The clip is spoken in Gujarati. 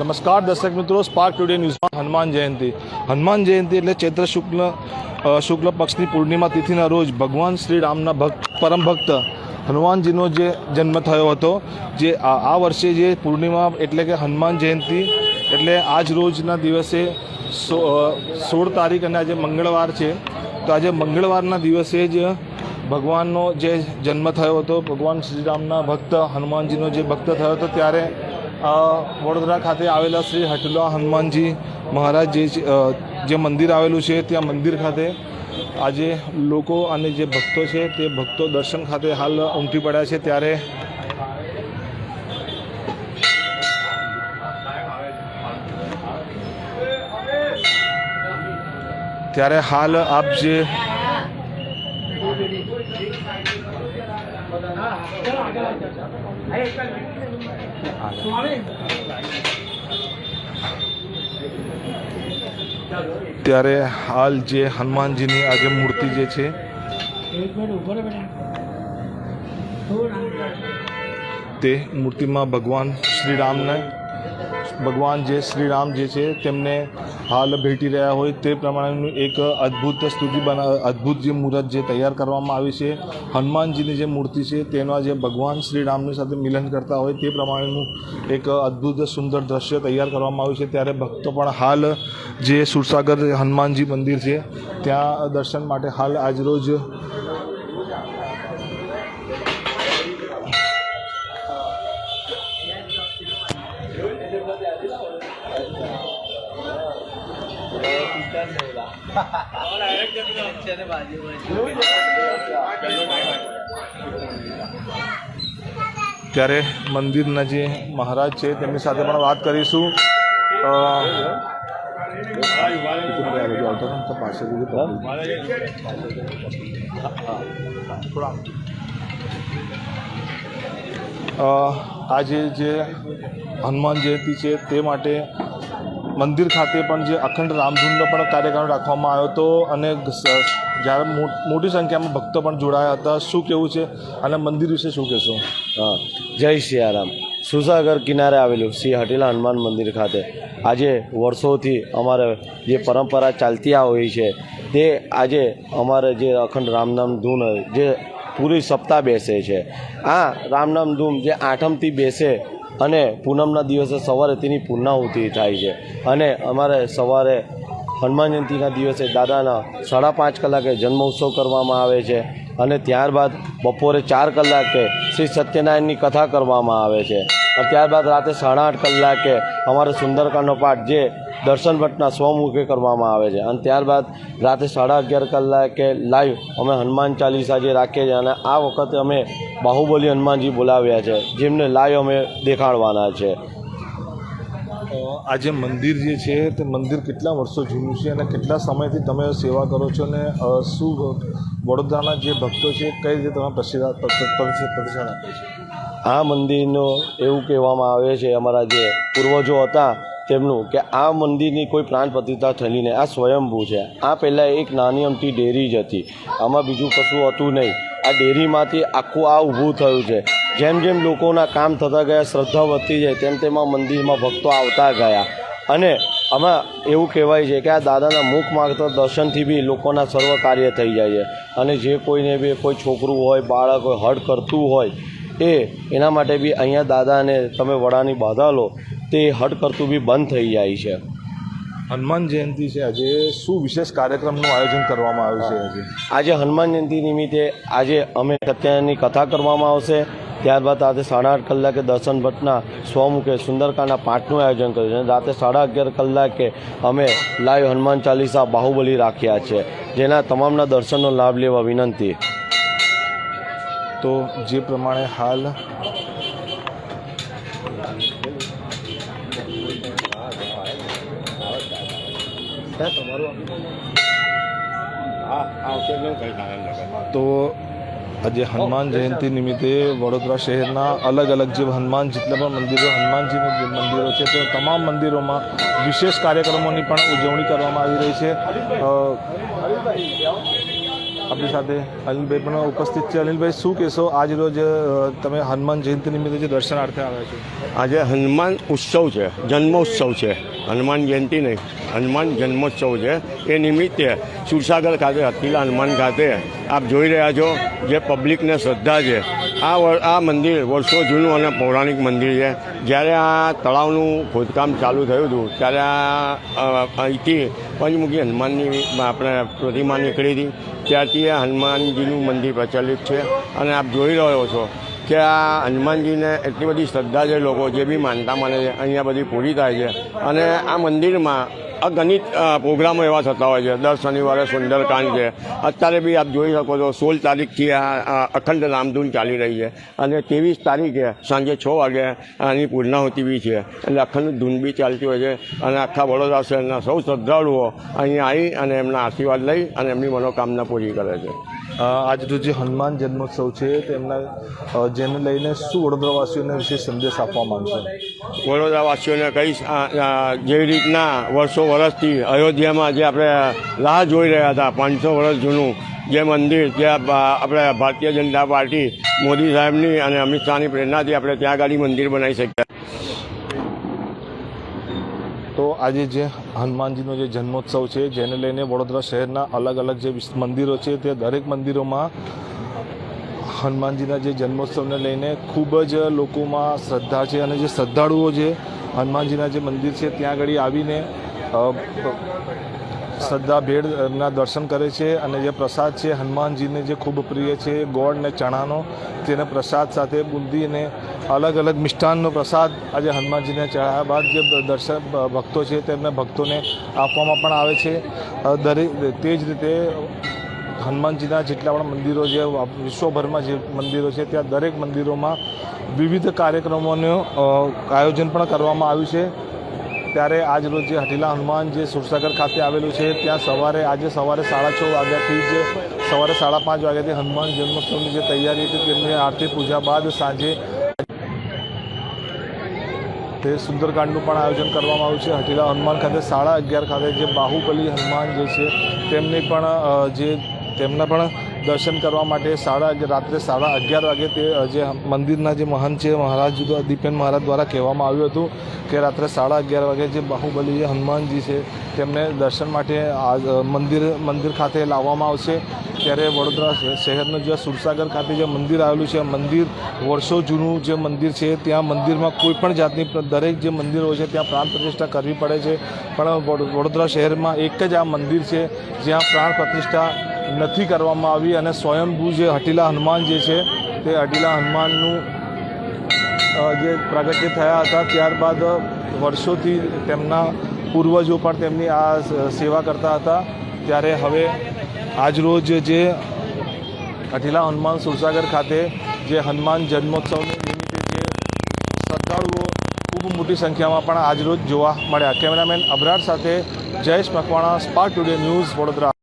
નમસ્કાર, દર્શક મિત્રો. સ્પાર્ક ટુડે ન્યૂઝમાં હનુમાન જયંતિ. હનુમાન જયંતિ એટલે ચૈત્ર શુક્લ શુક્લ પક્ષની પૂર્ણિમા તિથિના રોજ ભગવાન શ્રી રામના ભક્ત, પરમ ભક્ત હનુમાનજીનો જે જન્મ થયો હતો, જે આ વર્ષે જે પૂર્ણિમા એટલે કે હનુમાન જયંતિ એટલે આજ રોજના દિવસે સોળ તારીખ અને આજે મંગળવાર છે. તો આજે મંગળવારના દિવસે જ ભગવાનનો જે જન્મ થયો હતો, ભગવાન શ્રીરામના ભક્ત, હનુમાનજીનો જે ભક્ત થયો હતો, ત્યારે વડોદરા ખાતે આવેલા શ્રી હટલા હનુમાનજી મહારાજ જે જે મંદિર આવેલું છે, ત્યાં મંદિર ખાતે આજે લોકો અને જે ભક્તો છે, તે ભક્તો દર્શન ખાતે હાલ ઉમટી પડ્યા છે. ત્યારે ત્યારે હાલ આપ જે ત્યારે હાલ જે હનુમાનજીની આજે મૂર્તિ જે છે તે મૂર્તિમાં ભગવાન શ્રીરામને ભગવાન જે શ્રીરામ જે છે, તેમને હાલ ભેટી રહ્યા હોય તે પ્રમાણેનું એક અદ્ભુત સ્તુતિ બના, અદ્ભુત જે મૂર્ત જે તૈયાર કરવામાં આવી છે, હનુમાનજીની જે મૂર્તિ છે, તેના જે ભગવાન શ્રી રામની સાથે મિલન કરતા હોય તે પ્રમાણેનું એક અદ્ભુત સુંદર દ્રશ્ય તૈયાર કરવામાં આવ્યું છે. ત્યારે ભક્તો પણ હાલ જે સુરસાગર હનુમાનજી મંદિર છે, ત્યાં દર્શન માટે હાલ આજરોજ ત્યારે મંદિરના જે મહારાજ છે, તેમની સાથે પણ વાત કરીશું. આજે જે હનુમાન જયંતિ છે, તે માટે મંદિર ખાતે પણ જે અખંડ રામધૂનનો પણ કાર્યક્રમ રાખવામાં આવ્યો હતો અને જ્યારે મોટી સંખ્યામાં ભક્તો પણ જોડાયા હતા. શું કેવું છે? અને મંદિર વિશે શું કહેશો? હા. જય સિયારામ સુસાગર કિનારે આવેલું શ્રી હટેલા હનુમાન મંદિર ખાતે આજે વર્ષોથી અમારે જે પરંપરા ચાલતી આવી છે, તે આજે અમારે જે અખંડ રામનામ ધૂન જે પૂરી સપ્તાહ બેસે છે. આ રામનામ ધૂમ જે આઠમથી બેસે અને પૂનમના દિવસે સવારે તેની પૂર્ણાહુતિ થાય છે. અને અમારે સવારે હનુમાન જયંતિના દિવસે દાદાના સાડા પાંચ કલાકે જન્મોત્સવ કરવામાં આવે છે અને ત્યારબાદ બપોરે ચાર કલાકે શ્રી સત્યનારાયણની કથા કરવામાં આવે છે. ત્યારબાદ રાતે સાડા આઠ કલાકે અમારે સુંદરકાંડનો પાઠ જે દર્શન ભટ્ટના સ્વમુખે કરવામાં આવે છે. અને ત્યારબાદ રાતે સાડા અગિયાર કલાકે લાઈવ અમે હનુમાન ચાલીસા જે રાખીએ છીએ અને આ વખતે અમે બાહુબલી હનુમાનજી બોલાવ્યા છે જેમને લાઈવ અમે દેખાડવાના છે. આ જે મંદિર જે છે તે મંદિર કેટલા વર્ષો જૂનું છે અને કેટલા સમયથી તમે સેવા કરો છો અને શું વડોદરાના જે ભક્તો છે કઈ રીતે તમે પ્રસિદ્ધ પ્રતિષ્ઠાન આપે છે? આ મંદિરનો એવું કહેવામાં આવે છે અમારા જે પૂર્વજો હતા તેમનું કે આ મંદિરની કોઈ પ્રાણ પ્રતિષ્ઠા થયેલી નહીં આ સ્વયંભૂ છે. આ પહેલાં એક નાની અમથી ડેરી જ હતી. આમાં બીજું કશું હતું નહીં. આ ડેરીમાંથી આખું આ ઊભું થયું છે. જેમ જેમ લોકોના કામ થતા ગયા, શ્રદ્ધા વધતી જાય, તેમ તેમ મંદિરમાં ભક્તો આવતા ગયા. અને આમાં એવું કહેવાય છે કે આ દાદાના મુખ માગતા દર્શનથી બી લોકોના સર્વ કાર્ય થઈ જાય છે. અને જે કોઈને બી કોઈ છોકરું હોય, બાળક હોય હડ કરતું હોય, એ એના માટે બી અહીંયા દાદાને તમે વડાની બાધા લો, તે હડ કરતું બી બંધ થઈ જાય છે. હનુમાન જયંતિ છે. આજે શું વિશેષ કાર્યક્રમનું આયોજન કરવામાં આવ્યું છે આજે? આજે હનુમાન જયંતિ નિમિત્તે આજે અમે સત્યની કથા કરવામાં આવશે. ત્યારબાદ રાતે સાડા આઠ કલાકે દર્શન ભટ્ટના સ્વમુખે સુંદરકાંડના પાઠનું આયોજન કર્યું છે. અને રાતે સાડા અગિયાર કલાકે અમે લાઈવ હનુમાન ચાલીસા બાહુબલી રાખ્યા છે જેના તમામના દર્શનનો લાભ લેવા વિનંતી. તો જે પ્રમાણે હાલ તો આજે હનુમાન જયંતિ નિમિત્તે વડોદરા શહેરના અલગ અલગ જે હનુમાન જેટલા પણ મંદિરો, હનુમાનજીના જે મંદિરો છે તે તમામ મંદિરોમાં વિશેષ કાર્યક્રમોની પણ ઉજવણી કરવામાં આવી રહી છે. આપણી સાથે અનિલભાઈ પણ ઉપસ્થિત છે. અનિલભાઈ, શું કહેશો? આજ રોજ તમે હનુમાન જયંતિ નિમિત્તે જે દર્શનાર્થે આવ્યા છો. આજે હનુમાન ઉત્સવ છે. જન્મોત્સવ છે. હનુમાન જયંતિ નહીં. હનુમાન જન્મોત્સવ છે. એ નિમિત્તે સુરસાગર ખાતે હતીલા હનુમાન ખાતે આપ જોઈ રહ્યા છો જે પબ્લિકને શ્રદ્ધા છે. આ આ મંદિર વર્ષો જૂનું અને પૌરાણિક મંદિર છે. જ્યારે આ તળાવનું ખોદકામ ચાલુ થયું હતું, ત્યારે આ અહીંથી પંચમુખી હનુમાનની આપણે પ્રતિમા નીકળી હતી. ત્યારથી આ હનુમાનજીનું મંદિર પ્રચલિત છે. અને આપ જોઈ રહ્યો છો કે આ હનુમાનજીને એટલી બધી શ્રદ્ધા છે લોકો, જે બી માનતા માને છે, અહીંયા બધી પૂરી થાય છે. અને આ મંદિરમાં અગણિત અ, પ્રોગ્રામો એવા થતા હોય છે. દર શનિવારે સુંદરકાંડ છે. અત્યારે બી આપ જોઈ શકો છો સોળ તારીખથી આ આ અખંડ રામધૂન ચાલી રહી છે. અને ત્રેવીસ તારીખે સાંજે છ વાગે આની પૂર્ણાહુતિ બી છે. એટલે અખંડ ધૂન બી ચાલતી હોય છે. અને આખા વડોદરા શહેરના સૌ શ્રદ્ધાળુઓ અહીંયા આવી અને એમના આશીર્વાદ લઈ અને એમની મનોકામના પૂરી કરે છે. અ, આજ રોજ જે હનુમાન જન્મોત્સવ છે તેમના જેને લઈને શું વડોદરાવાસીઓને વિશે સંદેશ આપવા માંગશો? વડોદરાવાસીઓને કહીશ જેવી રીતના વર્ષો વર્ષથી અયોધ્યામાં જે આપણે રાહ જોઈ રહ્યા હતા પાંચસો વર્ષ જૂનું જે મંદિર ત્યાં આપણે ભારતીય જનતા પાર્ટી મોદી સાહેબની અને અમિત શાહની પ્રેરણાથી આપણે ત્યાં આગળ મંદિર બનાવી શક્યા. તો આજે જે હનુમાનજીનો જે જન્મોત્સવ છે, જેને લઈને વડોદરા શહેરના અલગ અલગ જે મંદિરો છે, તે દરેક મંદિરોમાં હનુમાનજીના જે જન્મોત્સવને લઈને ખૂબ જ લોકોમાં શ્રદ્ધા છે અને જે શ્રદ્ધાળુઓ છે હનુમાનજીના જે મંદિર છે, ત્યાં આગળ આવીને શ્રદ્ધા ભેળના દર્શન કરે છે અને જે પ્રસાદ છે, હનુમાનજીને જે ખૂબ પ્રિય છે, ગોળ ને ચણાનો, તેને પ્રસાદ સાથે બુંદી અલગ અલગ મિષ્ટાનનો પ્રસાદ આજે હનુમાનજીને ચઢાયા બાદ જે દર્શન ભક્તો છે તેમને ભક્તોને આપવામાં પણ આવે છે. દરેક, તે જ રીતે હનુમાનજીના જેટલા પણ મંદિરો જે વિશ્વભરમાં જે મંદિરો છે, ત્યાં દરેક મંદિરોમાં વિવિધ કાર્યક્રમોનું આયોજન પણ કરવામાં આવ્યું છે. ત્યારે આજ રોજ જે હટીલા હનુમાન જે સુરસાગર ખાતે આવેલું છે, ત્યાં સવારે, આજે સવારે સાડા છ વાગ્યાથી જ, સવારે સાડા પાંચ વાગ્યાથી હનુમાન જન્મોત્સવની જે તૈયારી હતી, તેમની આરતી પૂજા બાદ સાંજે તે સુંદરકાંડનું પણ આયોજન કરવામાં આવ્યું છે. હટીલા હનુમાન ખાતે સાડા અગિયાર ખાતે જે બાહુબલી હનુમાન જે છે, તેમની પણ જે તેમના પણ દર્શન કરવા માટે સાડા રાત્રે સાડા અગિયાર વાગે તે જે મંદિરના જે મહંત છે મહારાજ દીપેન મહારાજ દ્વારા કહેવામાં આવ્યું હતું કે રાત્રે સાડા અગિયાર વાગે જે બાહુબલી હનુમાનજી છે તેમને દર્શન માટે આ મંદિર મંદિર ખાતે લાવવામાં આવશે. ત્યારે વડોદરા શહેરનું જે સુરસાગર ખાતે જે મંદિર આવેલું છે, મંદિર વર્ષો જૂનું જે મંદિર છે, ત્યાં મંદિરમાં કોઈ પણ જાતની દરેક જે મંદિરો છે, ત્યાં પ્રાણ પ્રતિષ્ઠા કરવી પડે છે. પણ વડ- વડોદરા શહેરમાં એક જ આ મંદિર છે જ્યાં પ્રાણ પ્રતિષ્ઠા નથી કરવામાં આવી અને સ્વયંભૂ જે હટીલા હનુમાન જે છે, તે હટીલા હનુમાનનું જે પ્રાગટ્ય થયા હતા, ત્યારબાદ વર્ષોથી તેમના પૂર્વજો પણ તેમની આ સેવા કરતા હતા. ત્યારે હવે આજરોજ જે અટીલા હનુમાન સુરસાગર ખાતે જે હનુમાન જન્મોત્સવને નિમિત્તે જે શ્રદ્ધાળુઓ ખૂબ મોટી સંખ્યામાં પણ આજરોજ જોવા મળ્યા. કેમેરામેન અબરાર સાથે Jayesh Makwana, Spark Today news Vadodara.